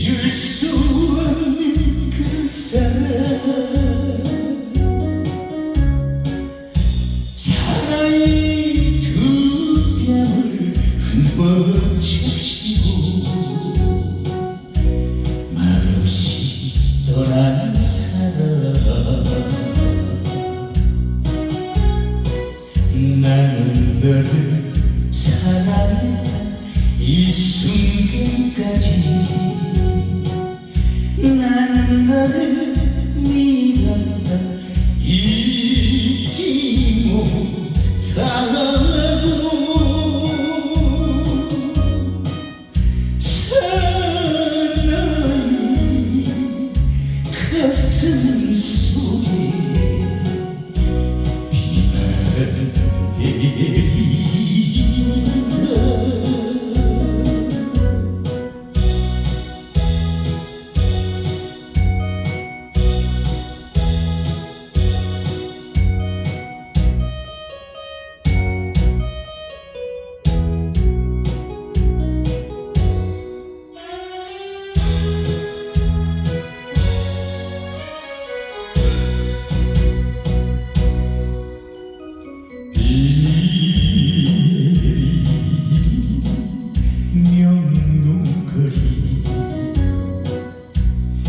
잊을 수 없는 그 사랑 사랑이 두 뺨을 한 번씩 고 말없이 떠난 사랑 나는 너를 사랑해 이 순간까지 나는 너를 잊지 못하고 사랑이 가슴 속에 비밀.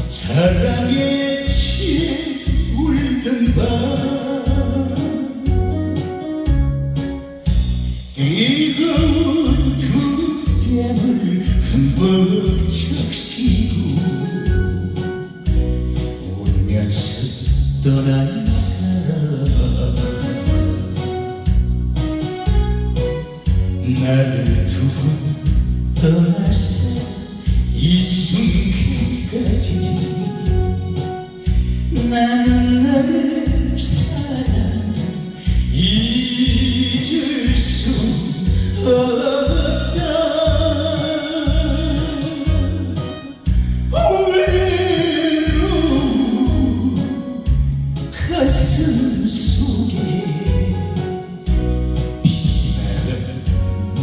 사랑에 취해 울던 밤 이것을 한번 적시고 울면서 떠나요. 나를 두고 떠났어 이 순간까지 나는 나를 사랑 잊을 수 없어